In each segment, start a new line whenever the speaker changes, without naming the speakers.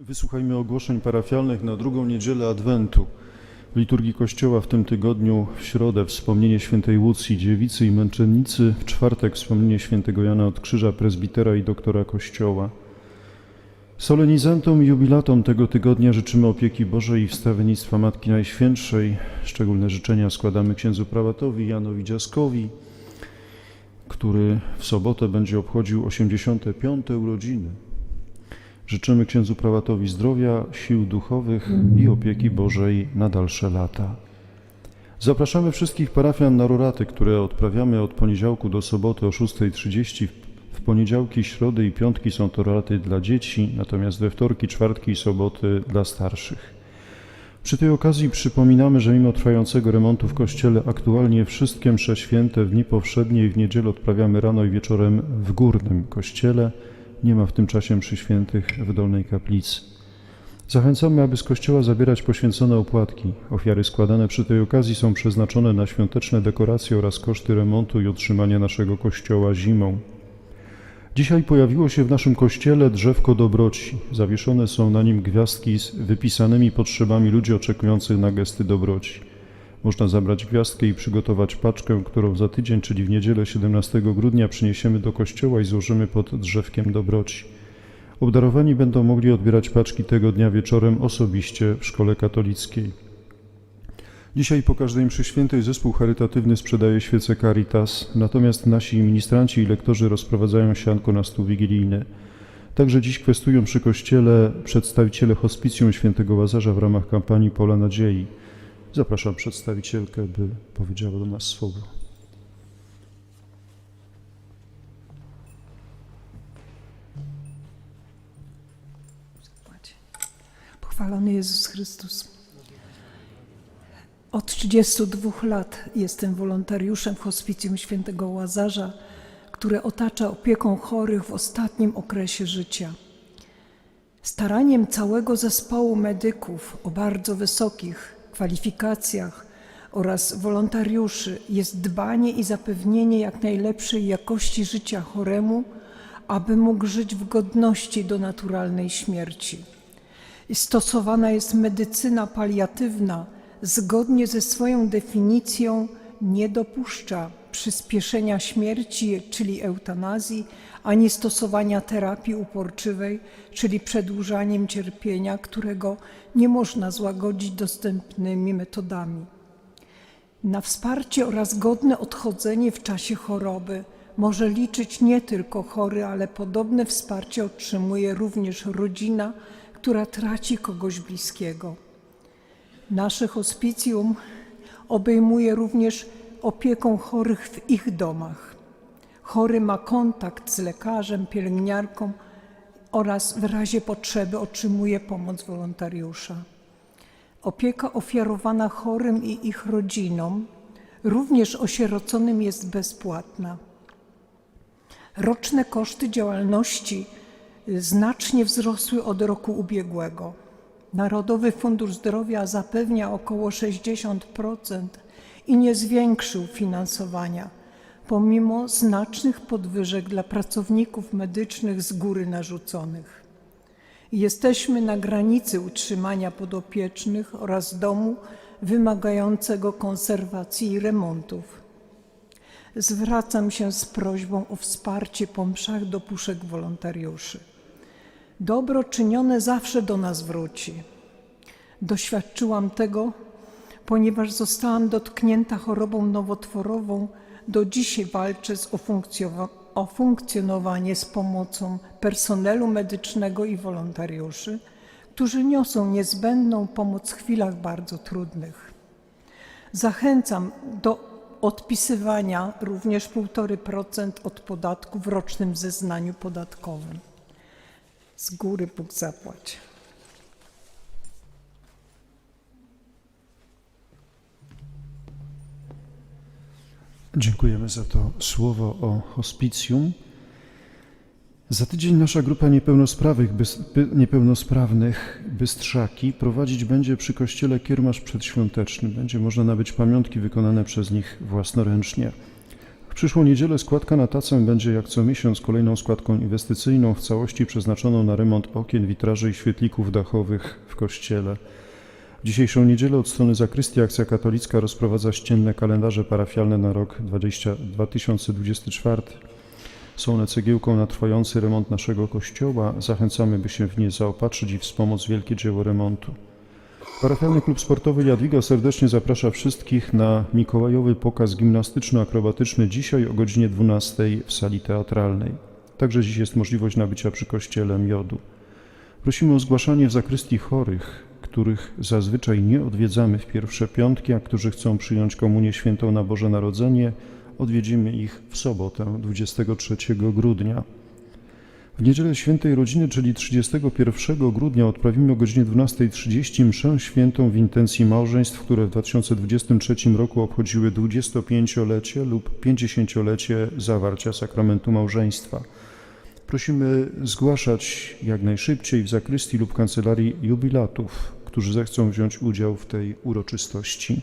Wysłuchajmy ogłoszeń parafialnych na drugą niedzielę Adwentu. W liturgii Kościoła w tym tygodniu w środę wspomnienie świętej Łucji, dziewicy i męczennicy, w czwartek wspomnienie świętego Jana od Krzyża, prezbitera i doktora Kościoła. Solenizantom i jubilatom tego tygodnia życzymy opieki Bożej i wstawiennictwa Matki Najświętszej. Szczególne życzenia składamy księdzu prałatowi Janowi Dziaskowi, który w sobotę będzie obchodził 85. urodziny. Życzymy księdzu prałatowi zdrowia, sił duchowych i opieki Bożej na dalsze lata. Zapraszamy wszystkich parafian na roraty, które odprawiamy od poniedziałku do soboty o 6.30. W poniedziałki, środy i piątki są to roraty dla dzieci, natomiast we wtorki, czwartki i soboty dla starszych. Przy tej okazji przypominamy, że mimo trwającego remontu w kościele aktualnie wszystkie msze święte w dni powszednie i w niedzielę odprawiamy rano i wieczorem w górnym kościele. Nie ma w tym czasie mszy świętych w dolnej kaplicy. Zachęcamy, aby z kościoła zabierać poświęcone opłatki. Ofiary składane przy tej okazji są przeznaczone na świąteczne dekoracje oraz koszty remontu i utrzymania naszego kościoła zimą. Dzisiaj pojawiło się w naszym kościele drzewko dobroci. Zawieszone są na nim gwiazdki z wypisanymi potrzebami ludzi oczekujących na gesty dobroci. Można zabrać gwiazdkę i przygotować paczkę, którą za tydzień, czyli w niedzielę 17 grudnia przyniesiemy do kościoła i złożymy pod drzewkiem dobroci. Obdarowani będą mogli odbierać paczki tego dnia wieczorem osobiście w szkole katolickiej. Dzisiaj po każdej mszy świętej zespół charytatywny sprzedaje świece Caritas, natomiast nasi ministranci i lektorzy rozprowadzają sianko na stół wigilijny. Także dziś kwestują przy kościele przedstawiciele hospicjum świętego Łazarza w ramach kampanii Pola Nadziei. Zapraszam przedstawicielkę, by powiedziała do nas słowo.
Pochwalony Jezus Chrystus. Od 32 lat jestem wolontariuszem w hospicjum świętego Łazarza, które otacza opieką chorych w ostatnim okresie życia. Staraniem całego zespołu medyków o bardzo wysokich kwalifikacjach oraz wolontariuszy jest dbanie i zapewnienie jak najlepszej jakości życia choremu, aby mógł żyć w godności do naturalnej śmierci. Stosowana jest medycyna paliatywna, zgodnie ze swoją definicją nie dopuszcza przyspieszenia śmierci, czyli eutanazji, ani stosowania terapii uporczywej, czyli przedłużaniem cierpienia, którego nie można złagodzić dostępnymi metodami. Na wsparcie oraz godne odchodzenie w czasie choroby może liczyć nie tylko chory, ale podobne wsparcie otrzymuje również rodzina, która traci kogoś bliskiego. Nasze hospicjum obejmuje również opieką chorych w ich domach. Chory ma kontakt z lekarzem, pielęgniarką oraz w razie potrzeby otrzymuje pomoc wolontariusza. Opieka ofiarowana chorym i ich rodzinom, również osieroconym, jest bezpłatna. Roczne koszty działalności znacznie wzrosły od roku ubiegłego. Narodowy Fundusz Zdrowia zapewnia około 60% i nie zwiększył finansowania, pomimo znacznych podwyżek dla pracowników medycznych z góry narzuconych. Jesteśmy na granicy utrzymania podopiecznych oraz domu wymagającego konserwacji i remontów. Zwracam się z prośbą o wsparcie po mszach do puszek wolontariuszy. Dobro czynione zawsze do nas wróci. Doświadczyłam tego, ponieważ zostałam dotknięta chorobą nowotworową. Do dzisiaj walczę z o, funkcjonowanie z pomocą personelu medycznego i wolontariuszy, którzy niosą niezbędną pomoc w chwilach bardzo trudnych. Zachęcam do odpisywania również 1,5% od podatku w rocznym zeznaniu podatkowym. Z góry Bóg zapłać.
Dziękujemy za to słowo o hospicjum. Za tydzień nasza grupa niepełnosprawnych, niepełnosprawnych Bystrzaki prowadzić będzie przy kościele kiermasz przedświąteczny. Będzie można nabyć pamiątki wykonane przez nich własnoręcznie. przyszłą niedzielę składka na tacę będzie jak co miesiąc kolejną składką inwestycyjną w całości przeznaczoną na remont okien, witraży i świetlików dachowych w kościele. W dzisiejszą niedzielę od strony zakrystii Akcja Katolicka rozprowadza ścienne kalendarze parafialne na rok 20, 2024. Są one cegiełką na trwający remont naszego kościoła. Zachęcamy, by się w nie zaopatrzyć i wspomóc wielkie dzieło remontu. Parafialny Klub Sportowy Jadwiga serdecznie zaprasza wszystkich na mikołajowy pokaz gimnastyczno-akrobatyczny dzisiaj o godzinie 12 w sali teatralnej. Także dziś jest możliwość nabycia przy kościele miodu. Prosimy o zgłaszanie w zakrystii chorych, których zazwyczaj nie odwiedzamy w pierwsze piątki, a którzy chcą przyjąć komunię świętą na Boże Narodzenie. Odwiedzimy ich w sobotę 23 grudnia. W niedzielę świętej rodziny, czyli 31 grudnia, odprawimy o godzinie 12.30 mszę świętą w intencji małżeństw, które w 2023 roku obchodziły 25-lecie lub 50-lecie zawarcia sakramentu małżeństwa. Prosimy zgłaszać jak najszybciej w zakrystii lub kancelarii jubilatów, którzy zechcą wziąć udział w tej uroczystości.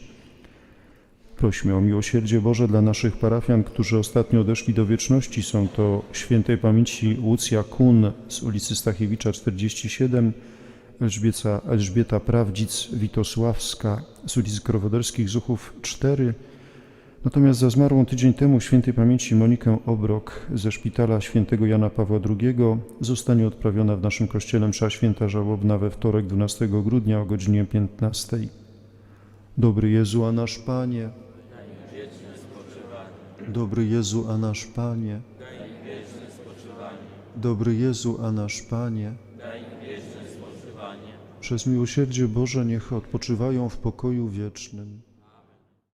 Prośmy o miłosierdzie Boże dla naszych parafian, którzy ostatnio odeszli do wieczności. Są to świętej pamięci Łucja Kun z ulicy Stachiewicza 47, Elżbieta, Elżbieta Prawdzic Witosławska z ulicy Krowoderskich Zuchów 4, Natomiast za zmarłą tydzień temu świętej pamięci Monikę Obrok ze szpitala świętego Jana Pawła II zostanie odprawiona w naszym kościele msza święta żałobna we wtorek 12 grudnia o godzinie 15. Dobry Jezu, a nasz Panie. Dobry Jezu, a nasz Panie. Dobry Jezu, a nasz Panie. Przez miłosierdzie Boże niech odpoczywają w pokoju wiecznym.